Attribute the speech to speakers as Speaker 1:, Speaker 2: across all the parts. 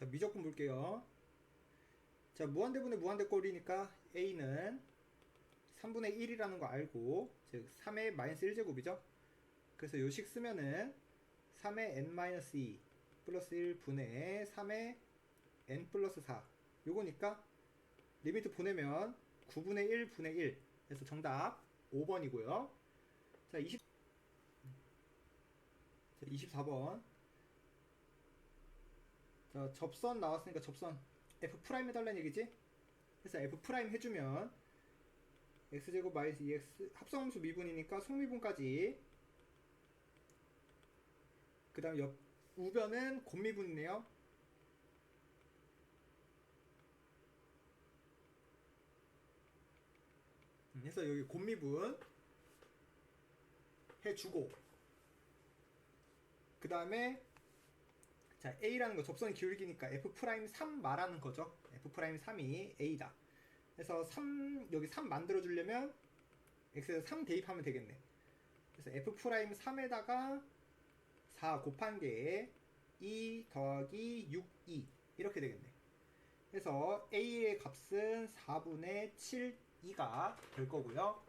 Speaker 1: 자, 미적분 볼게요. 자, 무한대분의 무한대꼴이니까 A는 3분의 1이라는 거 알고, 즉, 3의 마이너스 1제곱이죠? 그래서 요식 쓰면은 3의 n-2 플러스 1분의 3의 n 플러스 4. 요거니까 리미트 보내면 9분의 1 분의 1. 그래서 정답 5번이고요. 자, 20, 자, 24번. 자, 접선 나왔으니까 접선. F 프라임 해달라는 얘기지? 그래서 f 프라임 해주면 x제곱 마이너스 2x 합성함수 미분이니까 속미분까지. 그 다음 옆 우변은 곱미분이네요. 음, 그래서 여기 곱미분 해주고 그 다음에 자 A라는 거 접선 기울기니까 F 프라임 3 말하는 거죠. F 프라임 3이 A다. 그래서 3 여기 3 만들어 주려면 X에서 3 대입하면 되겠네. 그래서 F 프라임 3에다가 4 곱한 게 2 더하기 6, 2 이렇게 되겠네. 그래서 A의 값은 4분의 7, 2가 될 거고요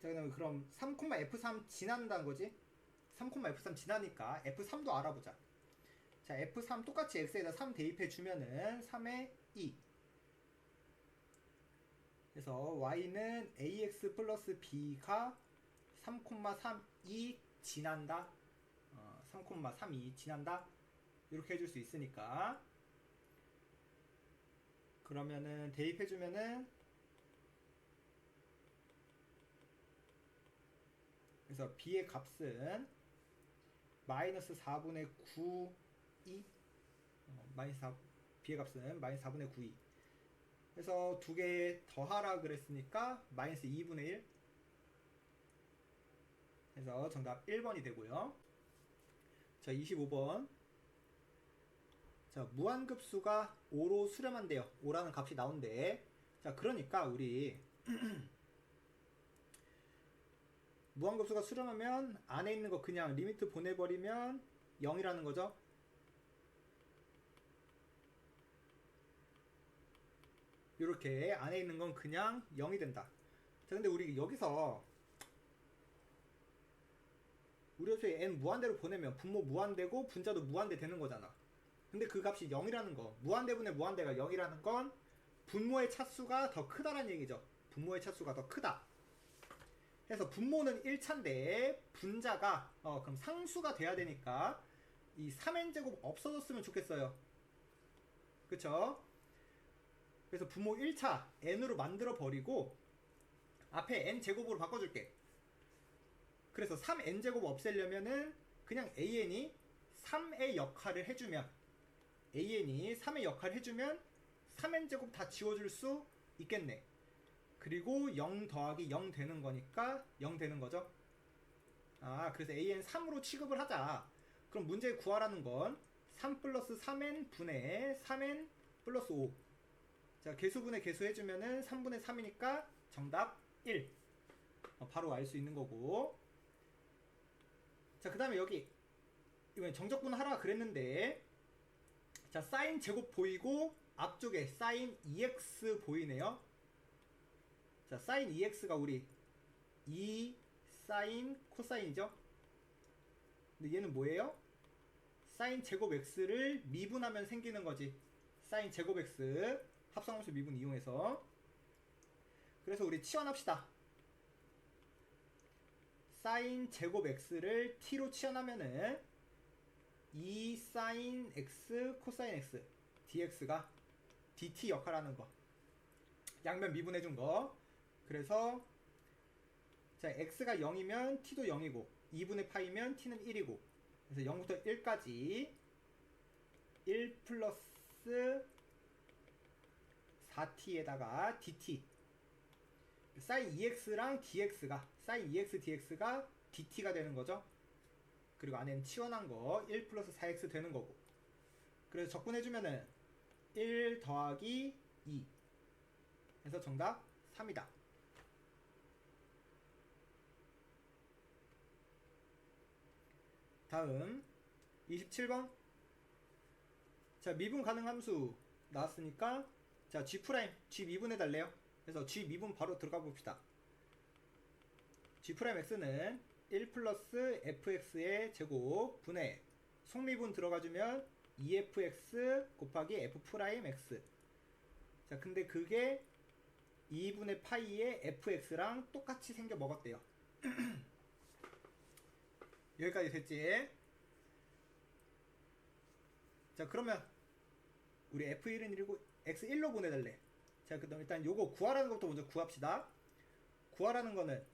Speaker 1: 자 그다음에 그럼 3, F3 지난다는 거지? 3, F3 지나니까 F3도 알아보자. 자 F3 똑같이 X에다 3 대입해 주면은 3의 2. 그래서 Y는 AX 플러스 B가 3,32 지난다. 어, 3,32 지난다. 이렇게 해줄 수 있으니까. 그러면은 대입해 주면은 그래서 b의 값은 마이너스 4분의 9 2 어, 마이너스 4 b의 값은 마이너스 4분의 9 2 그래서 두 개 더하라 그랬으니까 마이너스 2분의 1 그래서 정답 1번이 되고요. 자 25번. 자 무한급수가 5로 수렴한대요. 5라는 값이 나온대. 자 그러니까 우리 무한급수가 수렴하면 안에 있는 거 그냥 리미트 보내버리면 0이라는 거죠. 이렇게 안에 있는 건 그냥 0이 된다. 자, 근데 우리 여기서 우리 어차피 n 무한대로 보내면 분모 무한대고 분자도 무한대 되는 거잖아. 근데 그 값이 0이라는 거, 무한대분의 무한대가 0이라는 건 분모의 차수가 더 크다라는 얘기죠. 분모의 차수가 더 크다. 해서 분모는 1차인데 분자가 어 그럼 상수가 돼야 되니까 이 3n제곱 없어졌으면 좋겠어요. 그쵸? 그래서 분모 1차 n으로 만들어 버리고 앞에 n제곱으로 바꿔줄게. 그래서 3n제곱 없애려면은 그냥 an이 3의 역할을 해주면 an이 3의 역할을 해주면 3n제곱 다 지워줄 수 있겠네. 그리고 0 더하기 0 되는 거니까 0 되는 거죠. 아, 그래서 an 3으로 취급을 하자. 그럼 문제 구하라는 건 3 플러스 3n 분의 3n 플러스 5. 자, 개수분의 개수 해주면은 3분의 3이니까 정답 1. 어, 바로 알 수 있는 거고. 자, 그 다음에 여기. 이번에 정적분 하라 그랬는데. 자, 사인 제곱 보이고, 앞쪽에 사인 2x 보이네요. 자, 사인 2x가 우리 2 사인 코사인이죠? 근데 얘는 뭐예요? 사인 제곱 x를 미분하면 생기는 거지. 사인 제곱 x 합성함수 미분 이용해서 그래서 우리 치환합시다. 사인 제곱 x를 t로 치환하면은 2 사인 x 코사인 x dx가 dt 역할하는 거. 양면 미분해 준 거. 그래서 자 x가 0이면 t도 0이고 2분의 파이면 t는 1이고 그래서 0부터 1까지 1 플러스 4t에다가 dt. 사인 2x랑 dx가 사인 2x dx가 dt가 되는 거죠. 그리고 안에는 치환한 거 1 플러스 4x 되는 거고. 그래서 적분해주면은 1 더하기 2 해서 정답 3이다 다음 27번. 자 미분 가능 함수 나왔으니까 자 g 프라임 g 미분해 달래요. 그래서 g 미분 바로 들어가 봅시다. G 프라임 x는 1 플러스 fx의 제곱 분의 속미분 들어가주면 2fx 곱하기 f 프라임 x. 자 근데 그게 2분의 파이의 fx랑 똑같이 생겨 먹었대요 여기까지 됐지? 자 그러면 우리 F1은 1이고 X1로 보내달래. 자 그다음 일단 요거 구하라는 것부터 먼저 구합시다. 구하라는 거는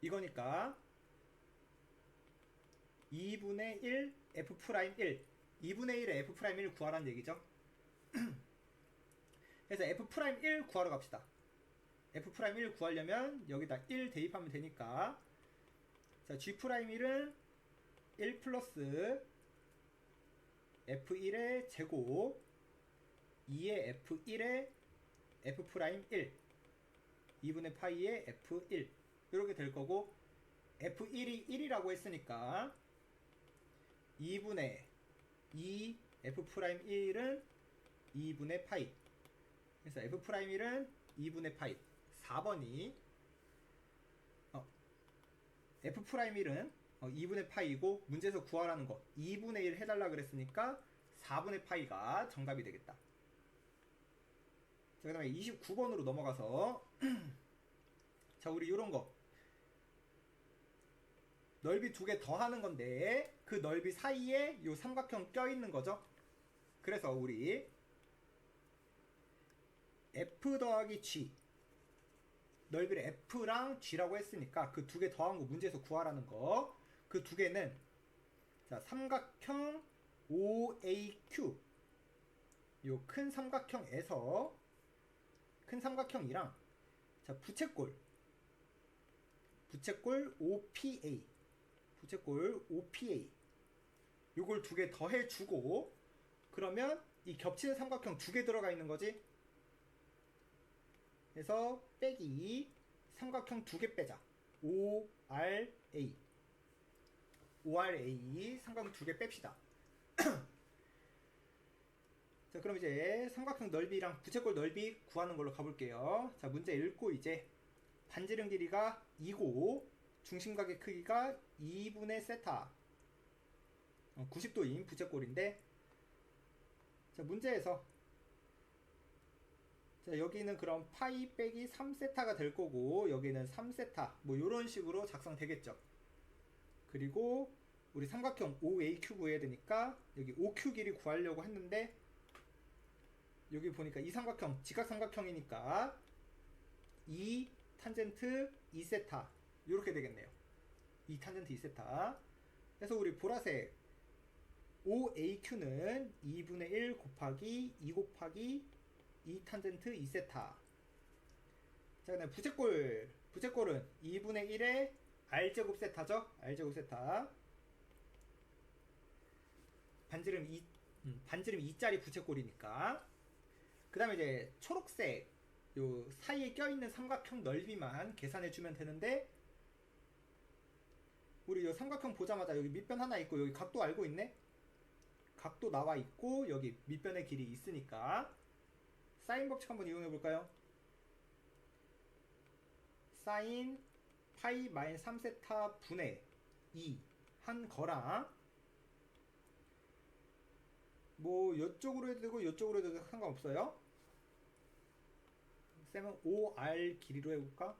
Speaker 1: 이거니까 2분의 1 F 프라임 1 2분의 1의 F 프라임 1 구하라는 얘기죠 그래서 F 프라임 1 구하러 갑시다. F 프라임 1 구하려면 여기다 1 대입하면 되니까. 자 G 프라임 1은 1 플러스 F1의 제곱 2의 F1의 F 프라임 1 2분의 파이의 F1 이렇게 될 거고 F1이 1이라고 했으니까 2분의 2 F 프라임 1은 2분의 파이 그래서 F 프라임 1은 2분의 파이 4번이 어, F 프라임 1은 어, 2분의 파이고 문제에서 구하라는 거 2분의 1 해달라 그랬으니까 4분의 파이가 정답이 되겠다. 자, 그 다음에 29번으로 넘어가서 자 우리 요런 거 넓이 두 개 더 하는 건데 그 넓이 사이에 요 삼각형 껴있는 거죠. 그래서 우리 F 더하기 G. 넓이를 F랑 G라고 했으니까 그 두 개 더한 거 문제에서 구하라는 거. 그 두 개는 자 삼각형 OAQ 요 큰 삼각형에서 큰 삼각형이랑 자 부채꼴. 부채꼴 OPA 부채꼴 OPA 요걸 두 개 더해 주고 그러면 이 겹치는 삼각형 두 개 들어가 있는 거지 그래서 빼기 삼각형 두 개 빼자. ORA ORA 삼각형 두 개 뺍시다. 자 그럼 이제 삼각형 넓이랑 부채꼴 넓이 구하는 걸로 가볼게요. 자 문제 읽고 이제 반지름 길이가 2고 중심각의 크기가 2분의 세타. 90도인 부채꼴인데. 자 문제에서 자 여기는 그럼 파이 빼기 3세타가 될 거고 여기는 3세타. 뭐 요런 식으로 작성되겠죠. 그리고 우리 삼각형 OAQ 구해야 되니까 여기 OQ 길이 구하려고 했는데 여기 보니까 이 삼각형 직각삼각형이니까 2 탄젠트 2세타. 이렇게 되겠네요. 2 탄젠트 2세타. 그래서 우리 보라색 OAQ는 2분의 1 곱하기 2 곱하기 2 탄젠트 2세타. 자 그다음 부채꼴 부채꼴은 2분의 1의 R제곱 세타죠? R제곱 세타. 반지름 2 음, 반지름 2짜리 부채꼴이니까. 그 다음에 이제 초록색 요 사이에 껴있는 삼각형 넓이만 계산해 주면 되는데 우리 요 삼각형 보자마자 여기 밑변 하나 있고 여기 각도 알고 있네? 각도 나와 있고 여기 밑변의 길이 있으니까 사인 법칙 한번 이용해 볼까요 사인 파이 마인 3세타 분의 2 한 거랑 뭐 이쪽으로 해도 되고 이쪽으로 해도 상관없어요. 쌤은 OR 길이로 해볼까?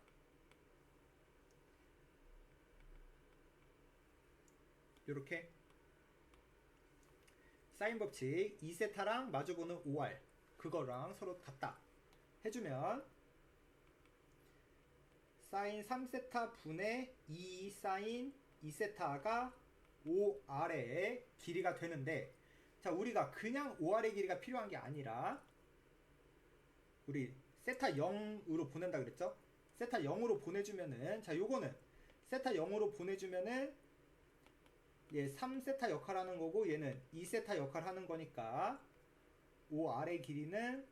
Speaker 1: 이렇게 사인 법칙 2세타랑 마주보는 OR 그거랑 서로 같다 해주면 사인 3세타 분의 2 사인 2세타가 OR의 길이가 되는데 자 우리가 그냥 OR의 길이가 필요한 게 아니라 우리 세타 0으로 보낸다 그랬죠? 세타 0으로 보내주면은 자 요거는 세타 0으로 보내주면은 얘 3세타 역할 하는 거고 얘는 2세타 역할 하는 거니까 OR의 길이는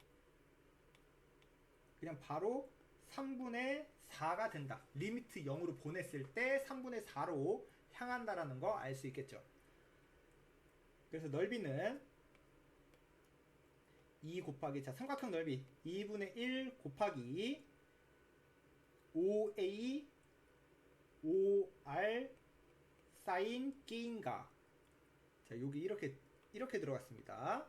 Speaker 1: 그냥 바로 3분의 4가 된다. 리미트 0으로 보냈을 때 3분의 4로 향한다라는 거 알 수 있겠죠. 그래서 넓이는 2 곱하기 자 삼각형 넓이 2분의 1 곱하기 5a 5r 사인 게인가 자 여기 이렇게 이렇게 들어갔습니다.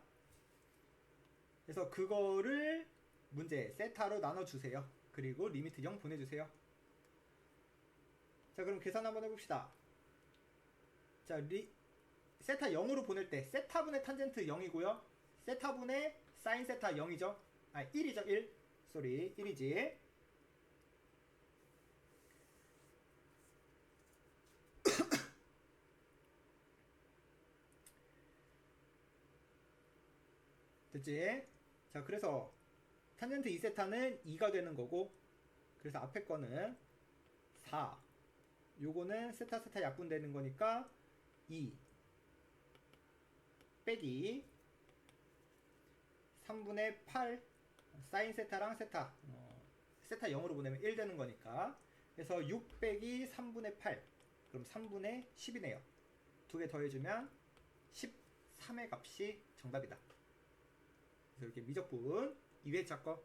Speaker 1: 그래서 그거를 문제 세타로 나눠주세요. 그리고 리미트 0 보내주세요. 자 그럼 계산 한번 해봅시다. 자 리, 세타 0으로 보낼 때 세타분의 탄젠트 0이고요. 세타분의 사인 세타 0이죠. 아 1이죠 1. 쏘리 1이지. 됐지? 자 그래서 탄젠트 2세타는 2가 되는 거고 그래서 앞에 거는 4 요거는 세타 세타 약분되는 거니까 2 빼기 3분의 8 사인 세타랑 세타. 어, 세타 0으로 보내면 1 되는 거니까. 그래서 6 빼기 3분의 8 그럼 3분의 10이네요. 두 개 더해주면 13의 값이 정답이다 그래서 이렇게 미적분 2회차 거